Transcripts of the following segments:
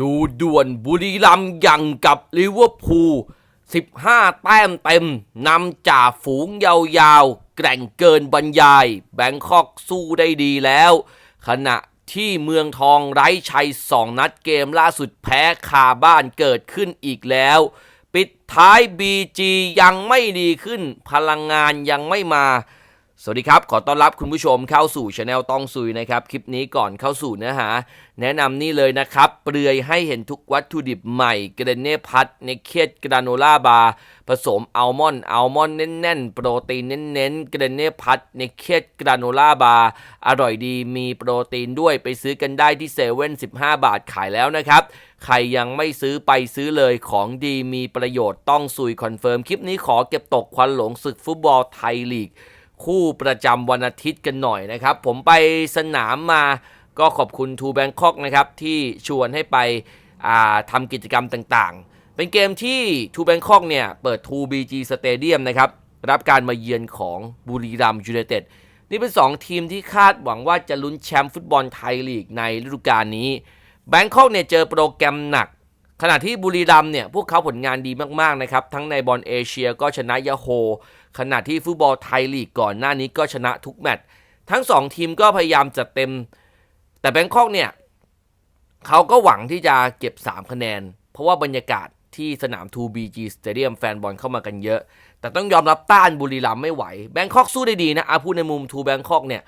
ดูด่วนบุรีรัมย์ยังกับลิเวอร์พูล 15 แต้มเต็มนำจ่าฝูงยาวๆ แกร่งเกินบรรยาย แบงคอกสู้ได้ดีแล้ว ขณะที่เมืองทองไร้ชัย 2 นัดเกมล่าสุดแพ้คาบ้านเกิดขึ้นอีกแล้ว ปิดท้าย BG ยังไม่ดีขึ้น พลังงานยังไม่มา สวัสดีครับ ขอต้อนรับคุณผู้ชมเข้าสู่ช anel ต้องซุยนะครับ คลิปนี้ก่อนเข้าสู่เนื้อหา แนะนำนี่เลยนะครับ เปลือยให้เห็นทุกวัตถุดิบใหม่เกรเน่พัทเนเคดกราโนล่าบาร์ผสมอัลมอนด์อัลมอนด์แน่นๆ โปรตีนเน้นๆเกรเน่พัทเนเคดกราโนล่าบาร์อร่อยดีมีโปรตีนด้วยไปซื้อกันได้ที่เซเว่น15บาทขายแล้วนะครับใครยังไม่ซื้อไปซื้อเลยของดีมีประโยชน์ต้องซุยคอนเฟิร์มคลิปนี้ขอเก็บตกควันหลงศึกฟุตบอลไทยลีก คู่ประจำวันอาทิตย์กันหน่อยนะครับ ผมไปสนามมาก็ขอบคุณทูแบงคอกนะครับ ที่ชวนให้ไปอ่าทำกิจกรรมต่างๆ เป็นเกมที่ทูแบงคอกเนี่ย เปิด 2BG Stadium นะครับ รับการมาเยือนของบุรีรัมย์ยูไนเต็ดนี่เป็น 2 ทีมที่คาดหวังว่าจะลุ้นแชมป์ฟุตบอลไทยลีกในฤดูกาลนี้แบงคอกเนี่ยเจอโปรแกรมหนัก ขณะที่บุรีรัมเนี่ยพวกเขาผลงานดีมากๆนะครับ ทั้งในบอลเอเชียก็ชนะยาโฮขณะที่ฟุตบอลไทยลีกก่อนหน้านี้ก็ชนะทุกแมตช์ทั้ง 2 ทีมก็พยายามจะเต็ม แต่แบงคอกเนี่ยเขาก็หวังที่จะเก็บ 3 คะแนน เพราะว่าบรรยากาศที่สนาม 2BG Stadium แฟนบอลเข้ามากันเยอะ แต่ต้องยอมรับต้านบุรีรัมไม่ไหวแบงคอกสู้ได้ดีนะอาพูดในมุมทูแบงคอกเนี่ย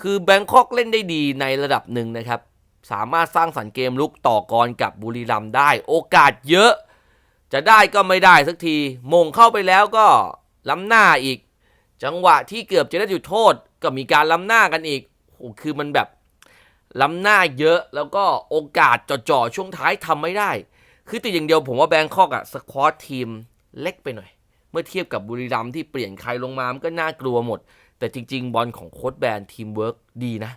คือแบงคอกเล่นได้ดีในระดับหนึ่งนะครับ สามารถสร้างสรรค์เกมลุกต่อกรกับบุรีรัมย์ได้ โอกาสเยอะ จะได้ก็ไม่ได้สักทีมงเข้าไปแล้วก็ล้ำหน้าอีก จังหวะที่เกือบจะได้จุดโทษ ก็มีการล้ำหน้ากันอีกโอ้คือมันแบบล้ำหน้าเยอะแล้วก็โอกาสจ่อๆช่วงท้ายทำไม่ได้ คือติดอย่างเดียวผมว่าแบงคอกอะสควอตทีมเล็กไปหน่อย เมื่อเทียบกับบุรีรัมย์ที่เปลี่ยนใครลงมามันก็น่ากลัวหมด แต่จริง ๆ บอลของโค้ชแบนทีมเวิร์กดีนะ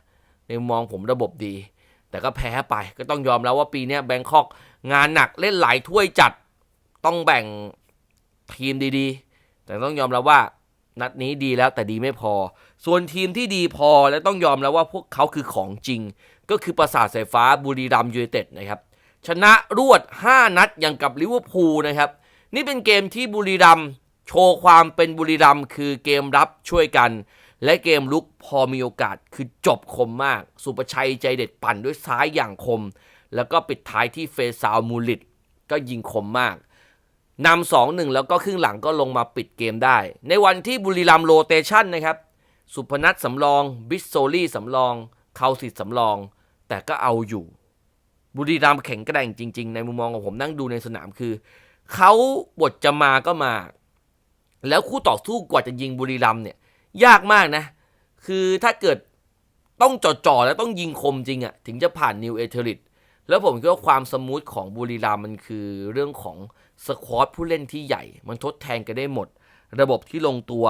ในมองผมระบบดี แต่ก็แพ้ไปก็ต้องยอมแล้วว่าปีนี้แบงคอกงานหนักเล่นหลายถ้วยจัดต้องแบ่งทีมดีๆ แต่ต้องยอมรับว่านัดนี้ดีแล้วแต่ดีไม่พอ ส่วนทีมที่ดีพอและต้องยอมแล้วว่าพวกเขาคือของจริง ก็คือประสาทสายฟ้าบุรีรัมย์ยูไนเต็ดนะครับ ชนะรวด 5 นัดอย่างกับลิเวอร์พูลนะครับ นี่เป็นเกมที่บุรีรัมย์โชว์ความเป็นบุรีรัมย์คือเกมรับช่วยกัน และเกมลุกพอมีโอกาสคือจบคมมาก สุประชัยใจเด็ดปั่นด้วยซ้ายอย่างคม แล้วก็ปิดท้ายที่เฟซาวมูลิต ก็ยิงคมมากนำสองหนึ่งแล้วก็ครึ่งหลังก็ลงมาปิดเกมได้ ในวันที่บุรีรัมโรเตชันนะครับ สุพนัทสำรอง บิสโซลี่สำรองเคาสิทธิ์สำรอง แต่ก็เอาอยู่ บุรีรัมแข็งกร่งจริง ๆ ในมุมมองของผมนั่งดูในสนามคือเขาบทจะมาก็มา แล้วคู่ต่อสู้กว่าจะยิงบุรีรัมเนี่ย ยากมากนะ คือถ้าเกิดต้องจ่อๆแล้วต้องยิงคมจริงอะ่ะ ถึงจะผ่านนิวเอเทอริตแล้วผมคิดว่าความสมูทของบุรีรัมมันคือเรื่องของสควอตผู้เล่นที่ใหญ่ มันทดแทนกันได้หมด ระบบที่ลงตัว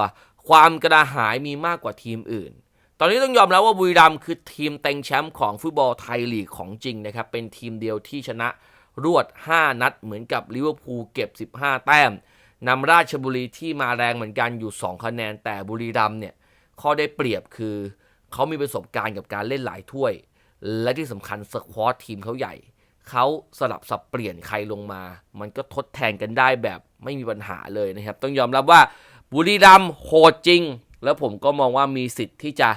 ความกระหายมีมากกว่าทีมอื่น ตอนนี้ต้องยอมรับว่าบุรีรัมคือทีมเต็งแชมป์ของฟุตบอลไทยลีกของจริงนะครับ เป็นทีมเดียวที่ชนะรวด 5 นัดเหมือนกับลิเวอร์พูลเก็บ 15 แต้ม นำราชบุรีที่มาแรงเหมือนกันอยู่ 2 คะแนน แต่บุรีรัมเนี่ยข้อได้เปรียบคือเขามีประสบการณ์กับการเล่นหลายถ้วย และที่สำคัญสควอตทีมเขาใหญ่ เขาสลับสับเปลี่ยนใครลงมา มันก็ทดแทนกันได้แบบไม่มีปัญหาเลยนะครับ ต้องยอมรับว่าบุรีรัมโหดจริง แล้วผมก็มองว่ามีสิทธิ์ที่จะ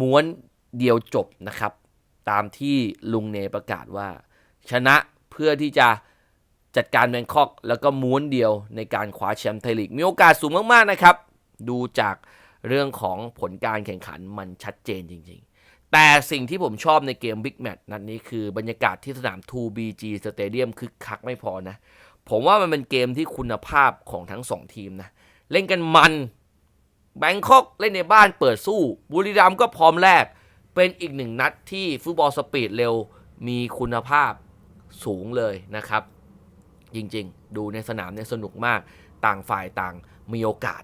ม้วนเดียวจบนะครับ ตามที่ลุงเนประกาศว่า ชนะเพื่อที่จะ จัดการแบงคอกแล้วก็ม้วนเดียวในการคว้าแชมป์ไทยลีกมีโอกาสสูงมากๆนะครับ ดูจากเรื่องของผลการแข่งขันมันชัดเจนจริง ๆ แต่สิ่งที่ผมชอบในเกม Big Match นัดนี้คือบรรยากาศที่สนาม 2BG Stadium คึกคักไม่พอนะ ผมว่ามันเป็นเกมที่คุณภาพของทั้ง 2 ทีมนะ เล่นกันมันแบงคอกเล่นในบ้านเปิดสู้ บุรีรัมย์ก็พร้อมแลกเป็นอีกหนึ่งนัดที่ฟุตบอลสปีดเร็วมีคุณภาพสูงเลยนะครับ จริงๆ ดูในสนามเนี่ยสนุกมากต่างฝ่ายต่างมีโอกาส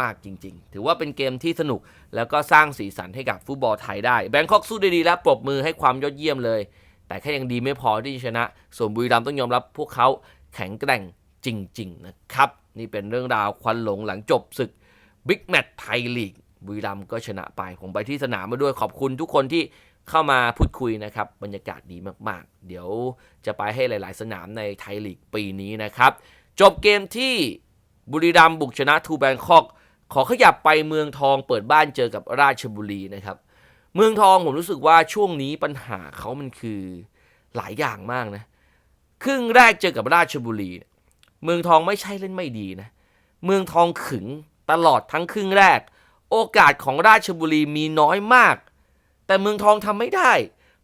มาก ๆ จริง ๆ ถือว่าเป็นเกมที่สนุกแล้วก็สร้างสีสันให้กับฟุตบอลไทยได้แบงคอกสู้ได้ดีแล้วปรบมือให้ความยอดเยี่ยมเลย แต่แค่ยังดีไม่พอที่จะชนะ ส่วนบุรีรัมย์ต้องยอมรับพวกเขาแข็งแกร่งจริง ๆ นะครับ นี่เป็นเรื่องราวควันหลงหลังจบศึกบิ๊กแมตช์ไทยลีกบุรีรัมย์ก็ชนะไป ผมไปที่สนามมาด้วยขอบคุณทุกคนที่ เข้ามาพูดคุยนะครับ บรรยากาศดีมากๆ เดี๋ยวจะไปให้หลาย ๆ สนามในไทยลีกปีนี้นะครับ จบเกมที่บุรีรัมย์บุกชนะทูแบงคอก ขอขยับไปเมืองทองเปิดบ้านเจอกับราชบุรีนะครับ เมืองทองผมรู้สึกว่าช่วงนี้ปัญหาเขามันคือหลายอย่างมากนะ ครึ่งแรกเจอกับราชบุรีเนี่ยเมืองทองไม่ใช่เล่นไม่ดีนะ เมืองทองขึงตลอดทั้งครึ่งแรก โอกาสของราชบุรีมีน้อยมาก แต่เมืองทองทำไม่ได้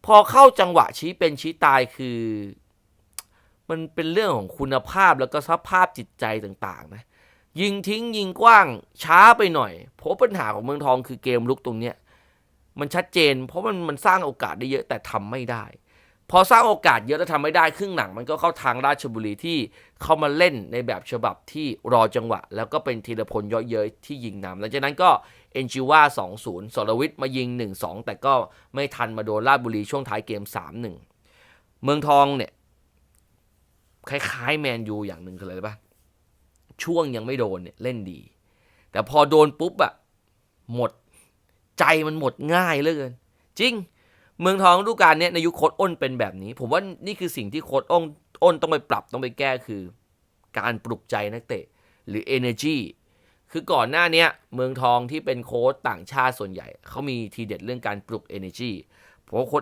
พอเข้าจังหวะชี้เป็นชี้ตายคือ มันเป็นเรื่องของคุณภาพแล้วก็สภาพจิตใจต่างๆนะยิงทิ้งยิงกว้างช้าไปหน่อย เพราะปัญหาของเมืองทองคือเกมลุกตรงเนี้ยมันชัดเจน เพราะมันมันสร้างโอกาสได้เยอะแต่ทำไม่ได้ พอสร้างโอกาสเยอะแล้วทำไม่ได้ครึ่งหนัง มันก็เข้าทางราชบุรีที่เข้ามาเล่นในแบบฉบับที่รอจังหวะ แล้วก็เป็นธีรพลเยอะเย้ยที่ยิงนำหลังจากนั้นก็เอนจิว่า 2-0สรวิทย์มายิง 1-2 แต่ก็ไม่ทันมาโดนราชบุรีช่วงท้ายเกม 3-1 เมืองทองเนี่ย คล้ายๆ แมนยูอย่างหนึ่งคืออะไรรู้ปะช่วงยังไม่โดนเนี่ยเล่นดี แต่พอโดนปุ๊บอะหมดใจมันหมดง่ายเหลยเกิน จริง เมืองทองฤดูกาลเนี้ยในยุคโค้ดอ้นเป็นแบบนี้ ผมว่านี่คือสิ่งที่โค้ดอ้นอ้นต้องไปปรับต้องไปแก้คือ การปลุกใจนักเตะ หรือ energy คือก่อนหน้านี้เมืองทองที่เป็นโค้ดต่างชาติส่วนใหญ่ เขามีทีเด็ดเรื่องการปลุก energy ผมว่าโค้ด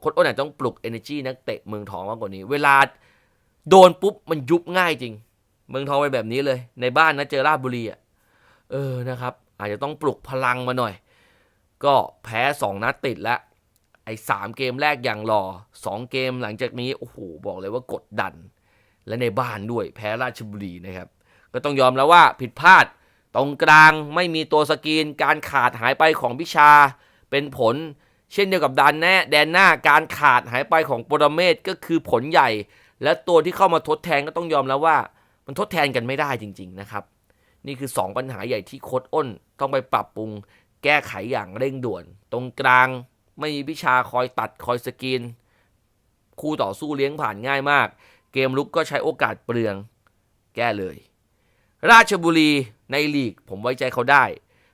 โค้ดอ้นอาจต้องปลุก energy นักเตะเมืองทองมากกว่านี้ เวลาโดนปุ๊บมันยุบง่ายจริง เมืองทองไปแบบนี้เลย ในบ้านนะเจอราชบุรีอะเออนะครับ อาจจะต้องปลุกพลังมาหน่อย ก็แพ้สองนัดติดแล้ว ไอ้สามเกมแรกอย่างรอสองเกมหลังจากนี้ โอ้โห บอกเลยว่ากดดัน และในบ้านด้วยแพ้ราชบุรีนะครับ ก็ต้องยอมแล้วว่าผิดพลาดตรงกลางไม่มีตัวสกรีน การขาดหายไปของพิชา เป็นผล เช่นเดียวกับดานแน่แดนหน้าการขาดหายไปของปรเมศก็คือผลใหญ่ และตัวที่เข้ามาทดแทนก็ต้องยอมแล้วว่า มันทดแทนกันไม่ได้จริง ๆ นะครับ นี่คือ 2 ปัญหาใหญ่ที่โค้ดอ้น ต้องไปปรับปรุง แก้ไขอย่างเร่งด่วน ตรงกลาง ไม่มีพิชาคอยตัดคอยสกรีนคู่ต่อสู้เลี้ยงผ่านง่ายมาก เกมลุกก็ใช้โอกาสเปลือง แก้เลย ราชบุรีในลีกผมไว้ใจเขาได้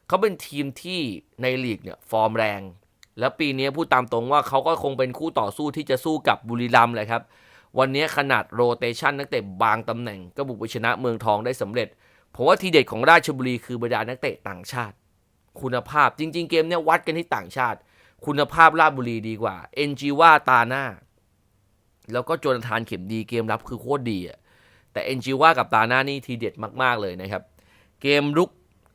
เขาเป็นทีมที่ในลีกเนี่ยฟอร์มแรง แล้วปีนี้พูดตามตรงว่าเขาก็คงเป็นคู่ต่อสู้ที่จะสู้กับบุรีรัมย์เลยครับ วันนี้ขนาดโรเตชันนักเตะบางตำแหน่ง ก็บุกไปชนะเมืองทองได้สำเร็จผมว่าทีเด็ดของราชบุรีคือบรรดานักเตะต่างชาติ คุณภาพจริง ๆ เกมเนี้ยวัดกันที่ต่างชาติ คุณภาพราชบุรีดีกว่า เอ็นจีว่าตาหน้า แล้วก็โจนทานเข็มดีเกมรับคือโคตรดีอะแต่เอ็นจีว่ากับตาหน้านี่ทีเด็ดมาก ๆ เลยนะครับ เกมลุก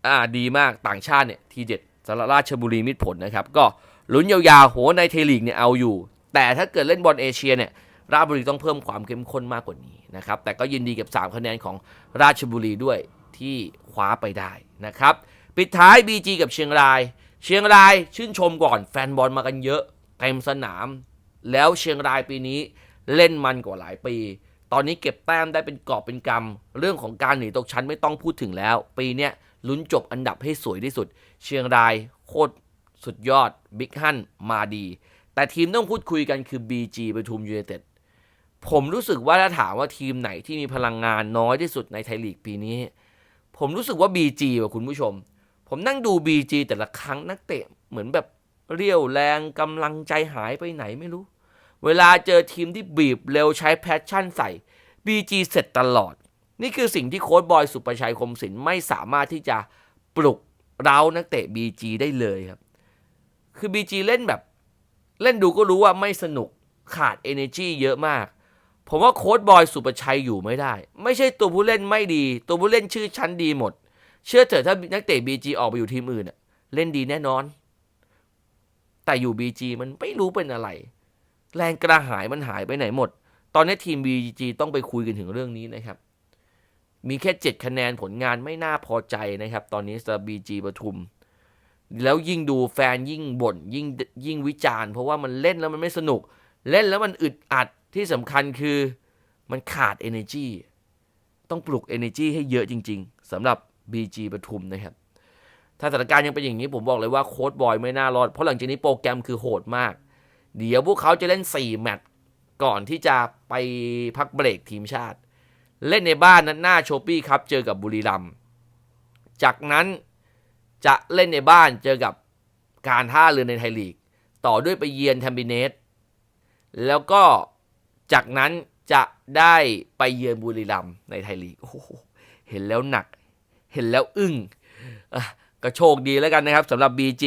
อ่าดีมากต่างชาติเนี่ยทีเด็ดสำหรับราชบุรีมิตรผลนะครับ ก็ลุ้นยาวๆโหในเทลีกเนี่ยเอาอยู่ แต่ถ้าเกิดเล่นบอลเอเชียเนี่ยราชบุรีต้องเพิ่มความเข้มข้นมากกว่านี้นะครับ แต่ก็ยินดีกับ 3 คะแนนของราชบุรีด้วยที่คว้าไปได้นะครับ ปิดท้าย BG กับเชียงราย เชียงรายชื่นชมก่อนแฟนบอลมากันเยอะเต็มสนาม แล้วเชียงรายปีนี้เล่นมันกว่าหลายปี ตอนนี้เก็บแต้มได้เป็นกอบเป็นกำเรื่องของการหนีตกชั้นไม่ต้องพูดถึงแล้ว ปีเนี้ยลุ้นจบอันดับให้สวยที่สุด เชียงรายโคตรสุดยอดบิ๊กฮั่นมาดี แต่ทีมต้องพูดคุยกันคือ BG ปทุมยูไนเต็ดผมรู้สึกว่าถ้าถามว่าทีมไหนที่มีพลังงานน้อยที่สุดในไทยลีกปีนี้ ผมรู้สึกว่า BG ว่ะคุณผู้ชม ผมนั่งดู BG แต่ละครั้งนักเตะเหมือนแบบเรี่ยวแรงกำลังใจหายไปไหนไม่รู้ เวลาเจอทีมที่บีบเร็วใช้แพชชั่นใส่ BG เสร็จตลอด นี่คือสิ่งที่โค้ชบอยสุประชัยคมศิลป์ไม่สามารถที่จะปลุกเร้านักเตะ BG ได้เลยครับ คือ BG เล่นแบบ เล่นดูก็รู้ว่าไม่สนุกขาด energy เยอะมาก ผมว่าโค้ชบอยสุประชัยอยู่ไม่ได้ ไม่ใช่ตัวผู้เล่นไม่ดี ตัวผู้เล่นชื่อชั้นดีหมด เชื่อเถอะถ้านักเตะ BG ออกไปอยู่ทีมอื่นเล่นดีแน่นอน แต่อยู่ BG มันไม่รู้เป็นอะไร แรงกระหายมันหายไปไหนหมด ตอนนี้ทีม BG ต้องไปคุยกันถึงเรื่องนี้นะครับ มีแค่ 7 คะแนนผลงานไม่น่าพอใจนะครับ ตอนนี้สำหรับ BG ปทุม แล้วยิ่งดูแฟนยิ่งบ่นยิ่งยิ่งวิจารณ์เพราะว่ามันเล่นแล้วมันไม่สนุก เล่นแล้วมันอึดอัดที่สำคัญคือมันขาด energy ต้องปลุก energy ให้เยอะจริง ๆสำหรับ BG ปทุมนะครับ ถ้าสถานการณ์ยังเป็นอย่างนี้ผมบอกเลยว่าโค้ดบอยไม่น่ารอด เพราะหลังจากนี้โปรแกรมคือโหดมาก เดี๋ยวพวกเขาจะเล่น 4 แมตช์ก่อนที่จะไปพักเบรกทีมชาติ เล่นในบ้านนั้นหน้าโชปี้ครับเจอกับบุรีรัมย์จากนั้นจะเล่นในบ้านเจอกับการท่าเรือในไทยลีก ต่อด้วยไปเยือนแทมปิเนสแล้วก็จากนั้นจะได้ไปเยือนบุรีรัมย์ในไทยลีกโอ้โหเห็นแล้วหนัก เห็นแล้วอึ้งก็โชคดีแล้วกันนะครับสำหรับ BG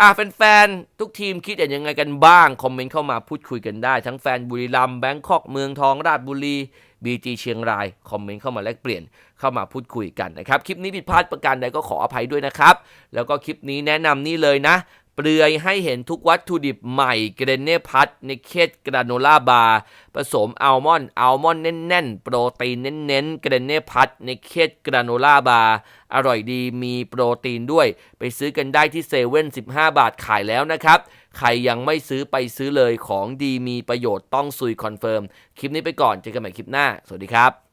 อะแฟนๆ ทุกทีมคิดอย่างยังไงกันบ้าง คอมเมนต์เข้ามาพูดคุยกันได้ ทั้งแฟนบุรีรัมย์แบงคอกเมืองทองราชบุรีบีจีเชียงราย คอมเมนต์เข้ามาแลกเปลี่ยนเข้ามาพูดคุยกันนะครับ คลิปนี้ผิดพลาดประการใดก็ขออภัยด้วยนะครับ แล้วก็คลิปนี้แนะนำนี่เลยนะ เปลือยให้เห็นทุกวัตถุดิบใหม่เกรเน่พัทในเคสกราโนล่าบาร์ผสมอัลมอนด์อัลมอนด์แน่นๆ โปรตีนเน้นๆ เกรเน่พัทในเคสกราโนล่าบาร์อร่อยดีมีโปรตีนด้วย ไปซื้อกันได้ที่เซเว่น15บาทขายแล้วนะครับ ใครยังไม่ซื้อไปซื้อเลยของดีมีประโยชน์ต้องซุยคอนเฟิร์ม คลิปนี้ไปก่อนเจอกันใหม่คลิปหน้า สวัสดีครับ